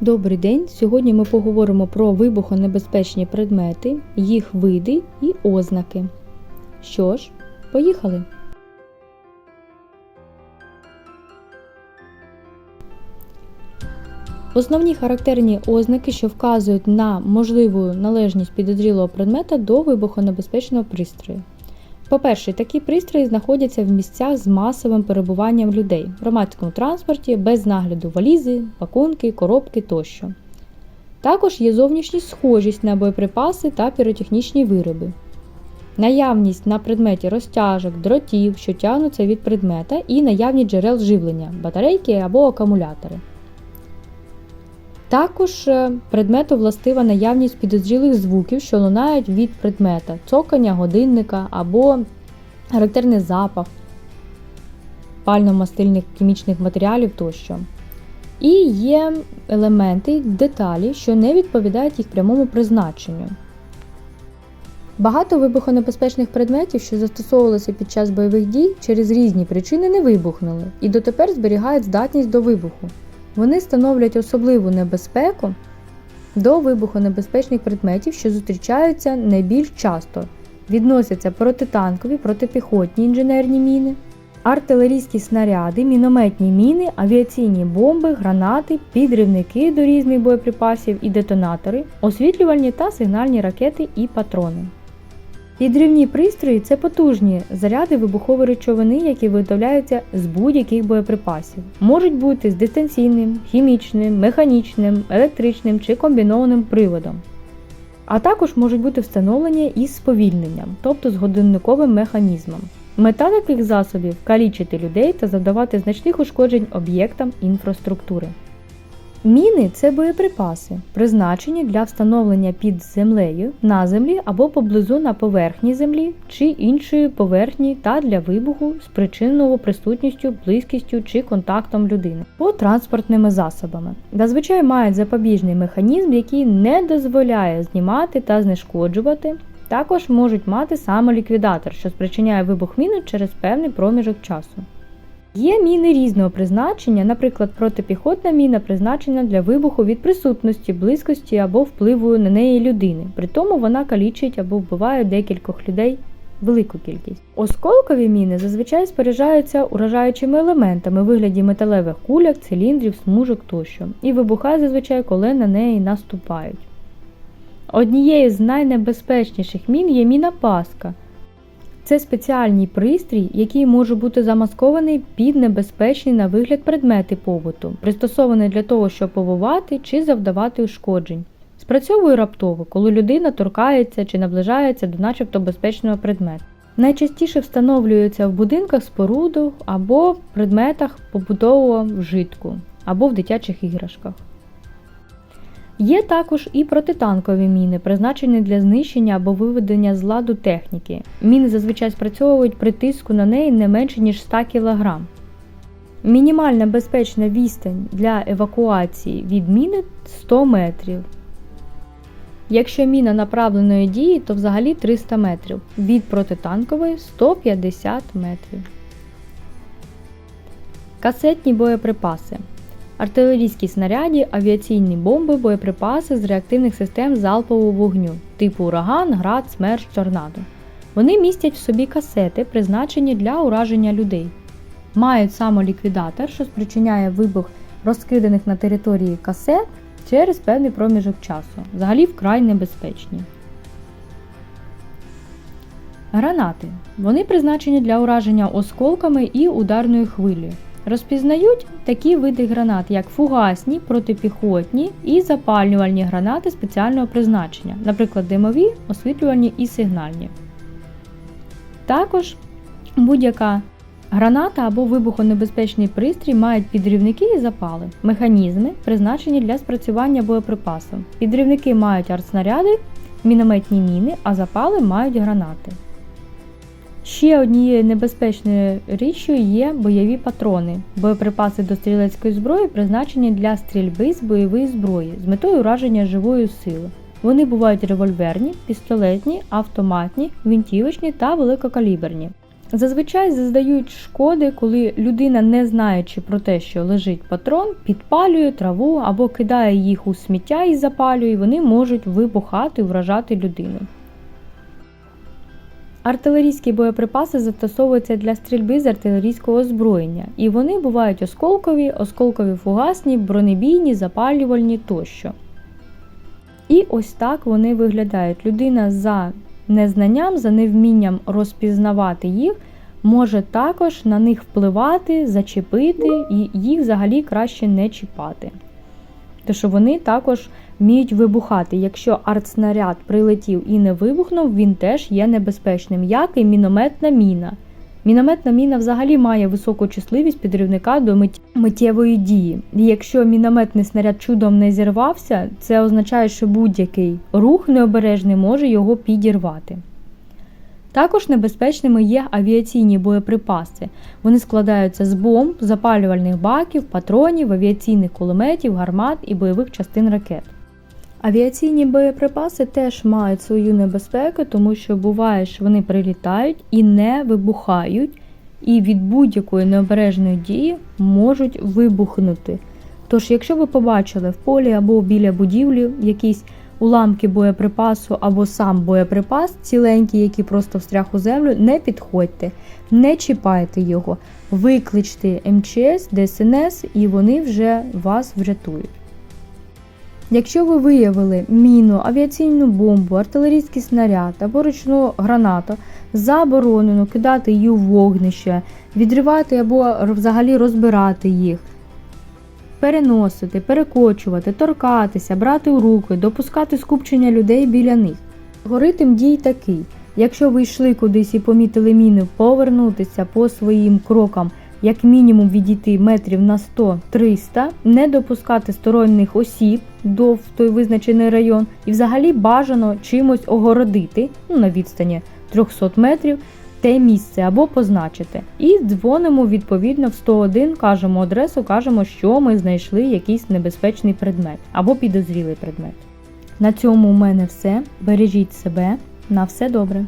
Добрий день! Сьогодні ми поговоримо про вибухонебезпечні предмети, їх види і ознаки. Що ж, поїхали! Основні характерні ознаки, що вказують на можливу належність підозрілого предмета до вибухонебезпечного пристрою. По-перше, такі пристрої знаходяться в місцях з масовим перебуванням людей в громадському транспорті без нагляду валізи, пакунки, коробки тощо. Також є зовнішність схожість на боєприпаси та піротехнічні вироби. Наявність на предметі розтяжок, дротів, що тягнуться від предмета, і наявність джерел живлення батарейки або акумулятори. Також е, предмету властива наявність підозрілих звуків, що лунають від предмета, цокання годинника або характерний запах пально-мастильних хімічних матеріалів тощо. І є елементи, деталі, що не відповідають їх прямому призначенню. Багато вибухонебезпечних предметів, що застосовувалися під час бойових дій, через різні причини не вибухнули і дотепер зберігають здатність до вибуху. Вони становлять особливу небезпеку до вибухонебезпечних предметів, що зустрічаються найбільш часто. Відносяться протитанкові, протипіхотні інженерні міни, артилерійські снаряди, мінометні міни, авіаційні бомби, гранати, підривники до різних боєприпасів і детонатори, освітлювальні та сигнальні ракети і патрони. Підривні пристрої це потужні заряди вибухової речовини, які виготовляються з будь-яких боєприпасів. Можуть бути з дистанційним, хімічним, механічним, електричним чи комбінованим приводом. А також можуть бути встановлені із сповільненням, тобто з годинниковим механізмом. Мета таких засобів калічити людей та завдавати значних ушкоджень об'єктам інфраструктури. Міни це боєприпаси, призначені для встановлення під землею, на землі або поблизу на поверхні землі чи іншої поверхні та для вибуху, спричиненого присутністю, близькістю чи контактом людини або транспортними засобами. Зазвичай мають запобіжний механізм, який не дозволяє знімати та знешкоджувати. Також можуть мати самоліквідатор, що спричиняє вибух міни через певний проміжок часу. Є міни різного призначення, наприклад, протипіхотна міна призначена для вибуху від присутності, близькості або впливу на неї людини. При тому вона калічить або вбиває декількох людей велику кількість. Осколкові міни зазвичай споряджаються уражаючими елементами у вигляді металевих куляк, циліндрів, смужок тощо, і вибухають зазвичай, коли на неї наступають. Однією з найнебезпечніших мін є міна Паска. Це спеціальний пристрій, який може бути замаскований під небезпечні на вигляд предмети побуту, пристосований для того, щоб повувати чи завдавати ушкоджень. Спрацьовує раптово, коли людина торкається чи наближається до начебто безпечного предмету. Найчастіше встановлюється в будинках споруду або предметах побутового вжитку, або в дитячих іграшках. Є також і протитанкові міни, призначені для знищення або виведення з ладу техніки. Міни зазвичай спрацьовують при тиску на неї не менше ніж 100 кг. Мінімальна безпечна відстань для евакуації від міни 100 метрів. Якщо міна направленої дії, то взагалі 300 метрів, від протитанкової 150 метрів. Касетні боєприпаси. Артилерійські снаряді, авіаційні бомби, боєприпаси з реактивних систем залпового вогню типу ураган, град, смерч, торнадо. Вони містять в собі касети, призначені для ураження людей. Мають самоліквідатор, що спричиняє вибух розкиданих на території касет через певний проміжок часу. Взагалі вкрай небезпечні. Гранати. Вони призначені для ураження осколками і ударною хвилею. Розпізнають такі види гранат, як фугасні, протипіхотні і запалювальні гранати спеціального призначення, наприклад, димові, освітлювальні і сигнальні. Також будь-яка граната або вибухонебезпечний пристрій мають підривники і запали, механізми, призначені для спрацювання боєприпасу. Підривники мають артснаряди, мінометні міни, а запали мають гранати. Ще однією небезпечною річчю є бойові патрони, боєприпаси до стрілецької зброї призначені для стрільби з бойової зброї з метою ураження живої сили. Вони бувають револьверні, пістолетні, автоматні, гвинтівочні та великокаліберні. Зазвичай зазнають шкоди, коли людина, не знаючи про те, що лежить патрон, підпалює траву або кидає їх у сміття і запалює, і вони можуть вибухати, вражати людину. Артилерійські боєприпаси застосовуються для стрільби з артилерійського озброєння, і вони бувають осколкові, осколкові фугасні, бронебійні, запалювальні тощо. І ось так вони виглядають. Людина за незнанням, за невмінням розпізнавати їх, може також на них впливати, зачепити, і їх взагалі краще не чіпати. Тому що вони також вміють вибухати. Якщо артснаряд прилетів і не вибухнув, він теж є небезпечним, як і мінометна міна. Мінометна міна взагалі має високу числивість підривника до миттєвої дії. І якщо мінометний снаряд чудом не зірвався, це означає, що будь-який рух необережний може його підірвати. Також небезпечними є авіаційні боєприпаси. Вони складаються з бомб, запалювальних баків, патронів, авіаційних кулеметів, гармат і бойових частин ракет. Авіаційні боєприпаси теж мають свою небезпеку, тому що буває, що вони прилітають і не вибухають, і від будь-якої необережної дії можуть вибухнути. Тож, якщо ви побачили в полі або біля будівлі якісь уламки боєприпасу або сам боєприпас ціленький, який просто встряг у землю, не підходьте, не чіпайте його, викличте МЧС, ДСНС, і вони вже вас врятують. Якщо ви виявили міну, авіаційну бомбу, артилерійський снаряд або ручну гранату, заборонено кидати її у вогнище, відривати або взагалі розбирати їх, переносити, перекочувати, торкатися, брати у руки, допускати скупчення людей біля них. Алгоритм дій такий: якщо ви йшли кудись і помітили міну, повернутися по своїм крокам, як мінімум відійти метрів на 100-300, не допускати сторонніх осіб до в той визначений район, і взагалі бажано чимось огородити ну, на відстані 300 метрів. Те місце або позначити. І дзвонимо відповідно в 101, кажемо адресу, кажемо, що ми знайшли якийсь небезпечний предмет або підозрілий предмет. На цьому у мене все. Бережіть себе. На все добре.